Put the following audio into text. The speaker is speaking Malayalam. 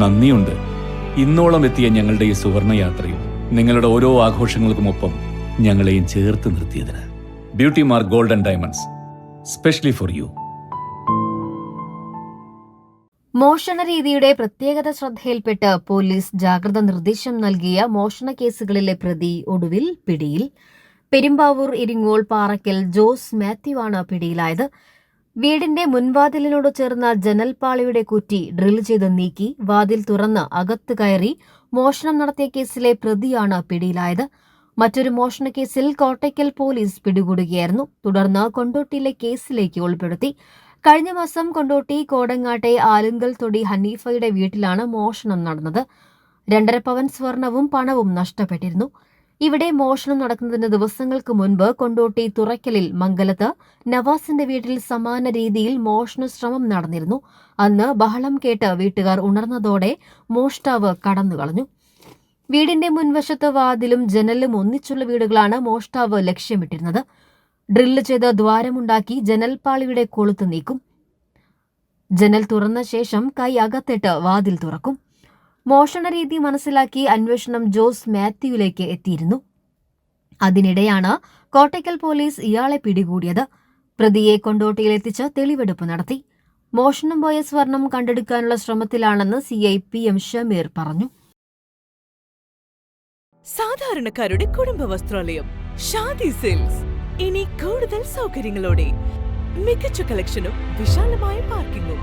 നന്ദിയുണ്ട്. ഇന്നോളം എത്തിയ ഞങ്ങളുടെ ഈ സുവർണ യാത്രയും നിങ്ങളുടെ ഓരോ ആഘോഷങ്ങൾക്കുമൊപ്പം ഞങ്ങളെയും ചേർത്ത് നിർത്തിയതിന്. Beauty mark golden diamonds specially for you മോഷണ രീതിയുടെ പ്രത്യേകത ശ്രദ്ധയിൽപ്പെട്ട് പോലീസ് ജാഗ്രത നിർദ്ദേശം നൽകിയ മോഷണ കേസുകളിലെ പ്രതി ഒടുവിൽ പിടിയിൽ. പെരുമ്പാവൂർ ഇരിങ്ങോൾ പാറയ്ക്കൽ ജോസ് മാത്യുവാണ് പിടിയിലായത്. വീടിന്റെ മുൻവാതിലിനോട് ചേർന്ന ജനൽപാളിയുടെ കുറ്റി ഡ്രിൽ ചെയ്ത് നീക്കി വാതിൽ തുറന്ന് അകത്ത് കയറി മോഷണം നടത്തിയ കേസിലെ പ്രതിയാണ് പിടിയിലായത്. മറ്റൊരു മോഷണ കേസിൽ കോട്ടയ്ക്കൽ പോലീസ് പിടികൂടുകയായിരുന്നു. തുടർന്ന് കൊണ്ടോട്ടിയിലെ കേസിലേക്ക് ഉൾപ്പെടുത്തി. കഴിഞ്ഞ മാസം കൊണ്ടോട്ടി കോടങ്ങാട്ടെ ആലുങ്കൽ തൊടി ഹനീഫയുടെ വീട്ടിലാണ് മോഷണം നടന്നത്. രണ്ടര പവൻ സ്വർണവും പണവും നഷ്ടപ്പെട്ടിരുന്നു. ഇവിടെ മോഷണം നടക്കുന്നതിന് ദിവസങ്ങൾക്ക് മുൻപ് കൊണ്ടോട്ടി തുറയ്ക്കലിൽ മംഗലത്ത് നവാസിന്റെ വീട്ടിൽ സമാന രീതിയിൽ മോഷണ ശ്രമം നടന്നിരുന്നു. അന്ന് ബഹളം കേട്ട് വീട്ടുകാർ ഉണർന്നതോടെ മോഷ്ടാവ് കടന്നുകളഞ്ഞു വീടിന്റെ മുൻവശത്ത് വാതിലും ജനലും ഒന്നിച്ചുള്ള വീടുകളാണ് മോഷ്ടാവ് ലക്ഷ്യമിട്ടിരുന്നത്. ഡ്രില്ല് ചെയ്ത് ദ്വാരമുണ്ടാക്കി ജനൽപാളിയുടെ കൊളുത്ത് നീക്കും. ജനൽ തുറന്ന ശേഷം കൈ അകത്തിട്ട് വാതിൽ തുറക്കും. മോഷണ രീതി മനസ്സിലാക്കി അന്വേഷണം ജോസ് മാത്യുവിലേക്ക് എത്തിയിരുന്നു. അതിനിടെയാണ് കോട്ടയ്ക്കൽ പോലീസ് ഇയാളെ പിടികൂടിയത്. പ്രതിയെ കൊണ്ടോട്ടിയിലെത്തിച്ച് തെളിവെടുപ്പ് നടത്തി. മോഷണം പോയ സ്വർണം കണ്ടെടുക്കാനുള്ള ശ്രമത്തിലാണെന്ന് C I P M Shameer പറഞ്ഞു. സാധാരണക്കാരുടെ കുടുംബ വസ്ത്രാലയം ഷാദി സെയിൽസ് ഇനി കൂടുതൽ സൗകര്യങ്ങളോടെ മികച്ച കളക്ഷനും വിശാലമായ പാർക്കിങ്ങും.